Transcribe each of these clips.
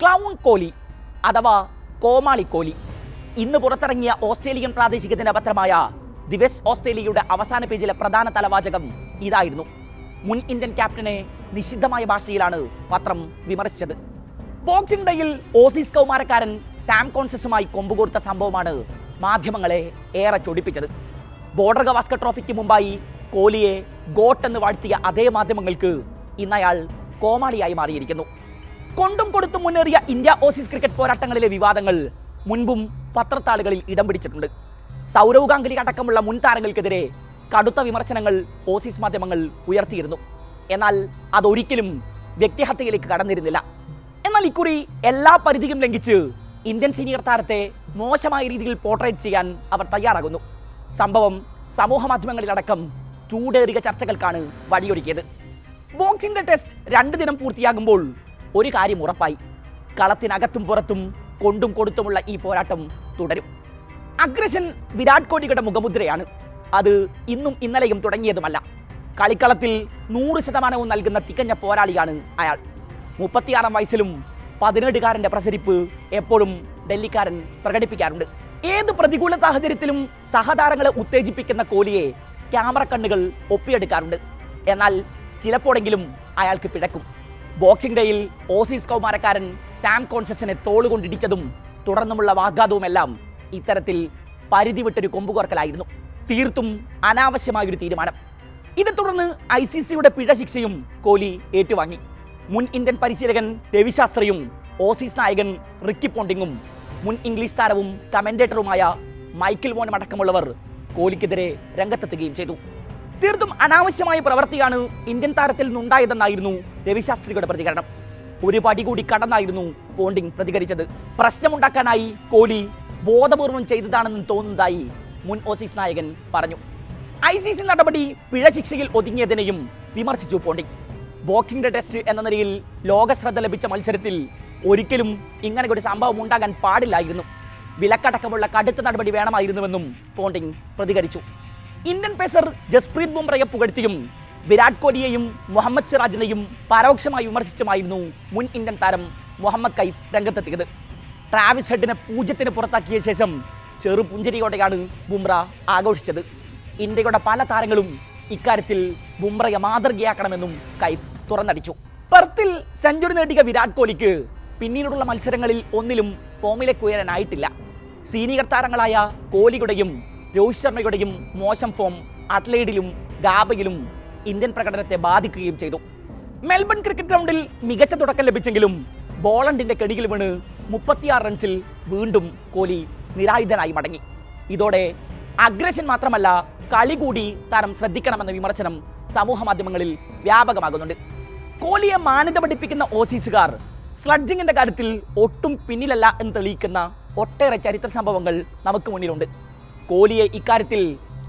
Clown Kohli അഥവാ കോമാളി കോലി. ഇന്ന് പുറത്തിറങ്ങിയ ഓസ്ട്രേലിയൻ പ്രാദേശിക ദിനപത്രമായ ദി വെസ്റ്റ് ഓസ്ട്രേലിയയുടെ അവസാന പേജിലെ പ്രധാന തലവാചകം ഇതായിരുന്നു. മുൻ ഇന്ത്യൻ ക്യാപ്റ്റനെ നിഷിദ്ധമായ ഭാഷയിലാണ് പത്രം വിമർശിച്ചത്. ബോക്സിംഗ് ഡേയിൽ ഓസീസ് കൗമാരക്കാരൻ സാം കോൺസസുമായി കൊമ്പുകൊടുത്ത സംഭവമാണ് മാധ്യമങ്ങളെ ഏറെ ചൊടിപ്പിച്ചത്. ബോർഡർ ഗവാസ്കർ ട്രോഫിക്ക് മുമ്പായി കോലിയെ ഗോട്ട് എന്ന് വാഴ്ത്തിയ അതേ മാധ്യമങ്ങൾക്ക് ഇന്നയാൾ കോമാളിയായി മാറിയിരിക്കുന്നു. കൊണ്ടും കൊടുത്തും മുന്നേറിയ ഇന്ത്യ ഓസീസ് ക്രിക്കറ്റ് പോരാട്ടങ്ങളിലെ വിവാദങ്ങൾ മുൻപും പത്രത്താളുകളിൽ ഇടം പിടിച്ചിട്ടുണ്ട്. സൗരവ് ഗാംഗുലി അടക്കമുള്ള മുൻ താരങ്ങൾക്കെതിരെ കടുത്ത വിമർശനങ്ങൾ ഓസീസ് മാധ്യമങ്ങൾ ഉയർത്തിയിരുന്നു. എന്നാൽ അതൊരിക്കലും വ്യക്തിഹത്യയിലേക്ക് കടന്നിരുന്നില്ല. എന്നാൽ ഇക്കുറി എല്ലാ പരിധിയും ലംഘിച്ച് ഇന്ത്യൻ സീനിയർ താരത്തെ മോശമായ രീതിയിൽ പോർട്രേറ്റ് ചെയ്യാൻ അവർ തയ്യാറാകുന്നു. സംഭവം സമൂഹ മാധ്യമങ്ങളിലടക്കം ചൂടേറിയ ചർച്ചകൾക്കാണ് വഴിയൊരുക്കിയത്. ബോക്സിംഗ് ടെസ്റ്റ് രണ്ട് ദിനം പൂർത്തിയാകുമ്പോൾ ഒരു കാര്യം ഉറപ്പായി. കളത്തിനകത്തും പുറത്തും കൊണ്ടും കൊടുത്തുമുള്ള ഈ പോരാട്ടം തുടരും. അഗ്രഷൻ വിരാട് കോഹ്ലിയുടെ മുഖമുദ്രയാണ്. അത് ഇന്നും ഇന്നലെയും തുടങ്ങിയതുമല്ല. കളിക്കളത്തിൽ നൂറ് ശതമാനവും നൽകുന്ന തികഞ്ഞ പോരാളിയാണ് അയാൾ. മുപ്പത്തിയാറാം വയസ്സിലും പതിനേഴുകാരന്റെ പ്രസരിപ്പ് എപ്പോഴും ഡൽഹിക്കാരൻ പ്രകടിപ്പിക്കാറുണ്ട്. ഏത് പ്രതികൂല സാഹചര്യത്തിലും സഹതാരങ്ങളെ ഉത്തേജിപ്പിക്കുന്ന കോഹ്ലിയെ ക്യാമറ കണ്ണുകൾ ഒപ്പിയെടുക്കാറുണ്ട്. എന്നാൽ ചിലപ്പോഴെങ്കിലും അയാൾക്ക് പിഴക്കും. ബോക്സിംഗ് ഡേയിൽ ഓസീസ് കൗമാരക്കാരൻ സാം കോൺഷ്യസിനെ തോളുകൊണ്ടിടിച്ചതും തുടർന്നുമുള്ള വാഗ്വാദവുമെല്ലാം ഇത്തരത്തിൽ പരിധി വിട്ടൊരു കൊമ്പുകോർക്കലായിരുന്നു. തീർത്തും അനാവശ്യമായൊരു തീരുമാനം. ഇതേ തുടർന്ന് ഐ സി സിയുടെ പിഴ ശിക്ഷയും കോഹ്ലി ഏറ്റുവാങ്ങി. മുൻ ഇന്ത്യൻ പരിശീലകൻ രവിശാസ്ത്രിയും ഓസീസ് നായകൻ റിക്കി പോണ്ടിങ്ങും മുൻ ഇംഗ്ലീഷ് താരവും കമന്റേറ്ററുമായ മൈക്കിൾ വോണും അടക്കമുള്ളവർ കോഹ്ലിക്കെതിരെ രംഗത്തെത്തുകയും ചെയ്തു. തീർത്തും അനാവശ്യമായ പ്രവൃത്തിയാണ് ഇന്ത്യൻ താരത്തിൽ നിന്നുണ്ടായതെന്നായിരുന്നു രവിശാസ്ത്രിയുടെ പ്രതികരണം. ഒരു പടി കൂടി കടന്നായിരുന്നു പോണ്ടിങ് പ്രതികരിച്ചത്. പ്രശ്നമുണ്ടാക്കാനായി കോഹ്ലി ബോധപൂർവം ചെയ്തതാണെന്ന് തോന്നുന്നതായി മുൻ ഓസീസ് നായകൻ പറഞ്ഞു. ഐ സി സി നടപടി പിഴ ശിക്ഷയിൽ ഒതുങ്ങിയതിനെയും വിമർശിച്ചു പോണ്ടിങ് ബോക്സിംഗ് ടെസ്റ്റ് എന്ന നിലയിൽ ലോക ശ്രദ്ധ ലഭിച്ച മത്സരത്തിൽ ഒരിക്കലും ഇങ്ങനെ ഒരു സംഭവം ഉണ്ടാകാൻ പാടില്ലായിരുന്നു. വിലക്കടക്കമുള്ള കടുത്ത നടപടി വേണമായിരുന്നുവെന്നും പോണ്ടിങ് പ്രതികരിച്ചു. ഇന്ത്യൻ പേസർ ജസ്പ്രീത് ബുംറയെ പുകഴ്ത്തിയും വിരാട് കോഹ്ലിയെയും മുഹമ്മദ് സിറാജിനെയും പരോക്ഷമായി വിമർശിച്ചുമായിരുന്നു മുൻ ഇന്ത്യൻ താരം മുഹമ്മദ് കൈഫ് രംഗത്തെത്തിയത്. ട്രാവിസ് ഹെഡിനെ പൂജ്യത്തിന് പുറത്താക്കിയ ശേഷം ചെറു പുഞ്ചിരിയോടെയാണ് ബുംറ ആഘോഷിച്ചത്. ഇന്ത്യയുടെ പല താരങ്ങളും ഇക്കാര്യത്തിൽ ബുംറയെ മാതൃകയാക്കണമെന്നും കൈഫ് തുറന്നടിച്ചു. പെർത്തിൽ സെഞ്ചുറി നേടിയ വിരാട് കോഹ്ലിക്ക് പിന്നീടുള്ള മത്സരങ്ങളിൽ ഒന്നിലും ഫോമിലേക്ക് ഉയരാനായിട്ടില്ല. സീനിയർ താരങ്ങളായ കോഹ്ലിയുടെയും രോഹിത് ശർമ്മയുടെയും മോശം ഫോം അട്ലേഡിലും ഗാബയിലും ഇന്ത്യൻ പ്രകടനത്തെ ബാധിക്കുകയും ചെയ്തു. മെൽബൺ ക്രിക്കറ്റ് ഗ്രൗണ്ടിൽ മികച്ച തുടക്കം ലഭിച്ചെങ്കിലും ബോളണ്ടിന്റെ കെടിയിൽ വീണ് മുപ്പത്തിയാറ് റൺസിൽ വീണ്ടും കോലി നിരായുധനായി മടങ്ങി. ഇതോടെ അഗ്രഷൻ മാത്രമല്ല കളി കൂടി താരം ശ്രദ്ധിക്കണമെന്ന വിമർശനം സമൂഹ മാധ്യമങ്ങളിൽ വ്യാപകമാകുന്നുണ്ട്. കോഹ്ലിയെ മാന്യത പഠിപ്പിക്കുന്ന ഓസീസുകാർ സ്ലഡ്ജിങ്ങിന്റെ കാര്യത്തിൽ ഒട്ടും പിന്നിലല്ല എന്ന് തെളിയിക്കുന്ന ഒട്ടേറെ ചരിത്ര സംഭവങ്ങൾ നമുക്ക് മുന്നിലുണ്ട്. കോഹ്ലിയെ ഇക്കാര്യത്തിൽ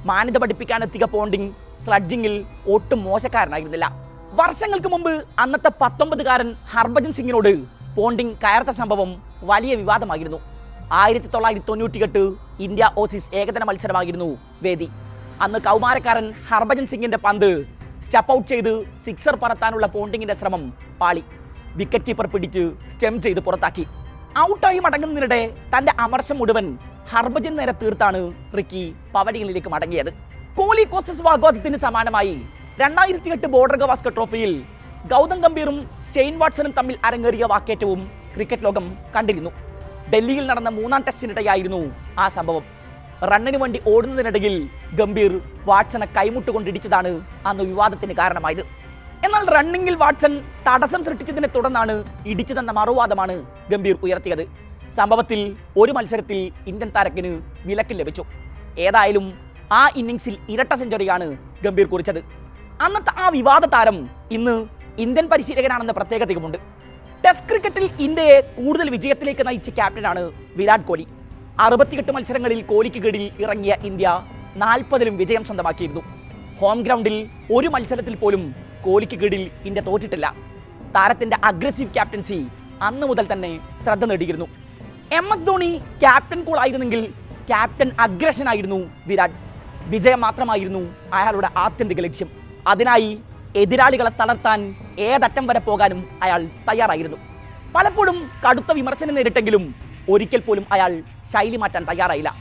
മാന്യത പഠിപ്പിക്കാനെത്തിയ പോണ്ടിങ് സ്ലഡ്ജിങ്ങിൽ ഒട്ടും മോശക്കാരനായിരുന്നില്ല. വർഷങ്ങൾക്ക് മുമ്പ് അന്നത്തെ പത്തൊമ്പതുകാരൻ ഹർഭജൻ സിംഗിനോട് പോണ്ടിങ് കയർത്ത സംഭവം വലിയ വിവാദമായിരുന്നു. ആയിരത്തി തൊള്ളായിരത്തി തൊണ്ണൂറ്റിയെട്ട് ഇന്ത്യ ഓസീസ് ഏകദിന മത്സരമായിരുന്നു വേദി. അന്ന് കൗമാരക്കാരൻ ഹർഭജൻ സിംഗിന്റെ പന്ത് സ്റ്റെപ്പ് ഔട്ട് ചെയ്ത് സിക്സർ പറത്താനുള്ള പോണ്ടിങ്ങിന്റെ ശ്രമം പാളി. വിക്കറ്റ് കീപ്പർ പിടിച്ച് സ്റ്റെം ചെയ്ത് പുറത്താക്കി. ഔട്ടായി മടങ്ങുന്നതിനിടെ തന്റെ അമർശം മുഴുവൻ ഹർഭജൻ നേരെ തീർത്താണ് റിക്കി പവലിയനിലേക്ക് മടങ്ങിയത്. കോഹ്ലി കോസസ് വാഗ്വാദത്തിന് സമാനമായി രണ്ടായിരത്തി എട്ട് ബോർഡർ ഗവാസ്കർ ട്രോഫിയിൽ ഗൗതം ഗംഭീറും ഷെയ്ൻ വാട്സണും തമ്മിൽ അരങ്ങേറിയ വാക്കേറ്റവും ക്രിക്കറ്റ് ലോകം കണ്ടിരുന്നു. ഡൽഹിയിൽ നടന്ന മൂന്നാം ടെസ്റ്റിനിടെയായിരുന്നു ആ സംഭവം. റണ്ണിന് വേണ്ടി ഓടുന്നതിനിടയിൽ ഗംഭീർ വാട്സനെ കൈമുട്ടുകൊണ്ടിടിച്ചതാണ് അന്ന് വിവാദത്തിന് കാരണമായത്. എന്നാൽ റണ്ണിങ്ങിൽ വാട്സൺ തടസ്സം സൃഷ്ടിച്ചതിനെ തുടർന്നാണ് ഇടിച്ചതെന്ന മറുവാദമാണ് ഗംഭീർ ഉയർത്തിയത്. സംഭവത്തിൽ ഒരു മത്സരത്തിൽ ഇന്ത്യൻ താരക്കിന് വിലക്ക് ലഭിച്ചു. ഏതായാലും ആ ഇന്നിങ്സിൽ ഇരട്ട സെഞ്ചുറിയാണ് ഗംഭീർ കുറിച്ചത്. അന്നത്തെ ആ വിവാദ താരം ഇന്ന് ഇന്ത്യൻ പരിശീലകനാണെന്ന പ്രത്യേകതയുമുണ്ട്. ടെസ്റ്റ് ക്രിക്കറ്റിൽ ഇന്ത്യയെ കൂടുതൽ വിജയത്തിലേക്ക് നയിച്ച ക്യാപ്റ്റനാണ് വിരാട് കോഹ്ലി അറുപത്തിയെട്ട് മത്സരങ്ങളിൽ കോഹ്ലിക്ക് കീഴിൽ ഇറങ്ങിയ ഇന്ത്യ നാൽപ്പതിലും വിജയം സ്വന്തമാക്കിയിരുന്നു. ഹോം ഗ്രൗണ്ടിൽ ഒരു മത്സരത്തിൽ പോലും കോഹ്ലിക്ക് കീഴിൽ ഇന്ത്യ തോറ്റിട്ടില്ല. താരത്തിന്റെ അഗ്രസീവ് ക്യാപ്റ്റൻസി അന്ന് മുതൽ തന്നെ ശ്രദ്ധ നേടിയിരുന്നു. M S Dhoni captain cool ആയിരുന്നെങ്കിൽ ക്യാപ്റ്റൻ അഗ്രഷൻ ആയിരുന്നു വിരാട്. വിജയം മാത്രമായിരുന്നു അയാളുടെ ആത്യന്തിക ലക്ഷ്യം. അതിനായി എതിരാളികളെ തളർത്താൻ ഏതറ്റം വരെ പോകാനും അയാൾ തയ്യാറായിരുന്നു. പലപ്പോഴും കടുത്ത വിമർശനം നേരിട്ടെങ്കിലും ഒരിക്കൽ പോലും അയാൾ ശൈലി മാറ്റാൻ തയ്യാറായില്ല.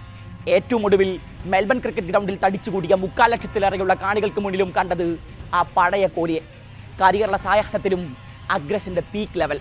ഏറ്റവും ഒടുവിൽ മെൽബൺ ക്രിക്കറ്റ് ഗ്രൗണ്ടിൽ തടിച്ചുകൂടിയ മുക്കാൽ ലക്ഷത്തിലേറെയുള്ള കാണികൾക്ക് മുന്നിലും കണ്ടത് ആ പഴയ കോഹ്ലിയെ കരിയറുടെ സായാഹ്നത്തിലും അഗ്രസിന്റെ പീക്ക് ലെവൽ.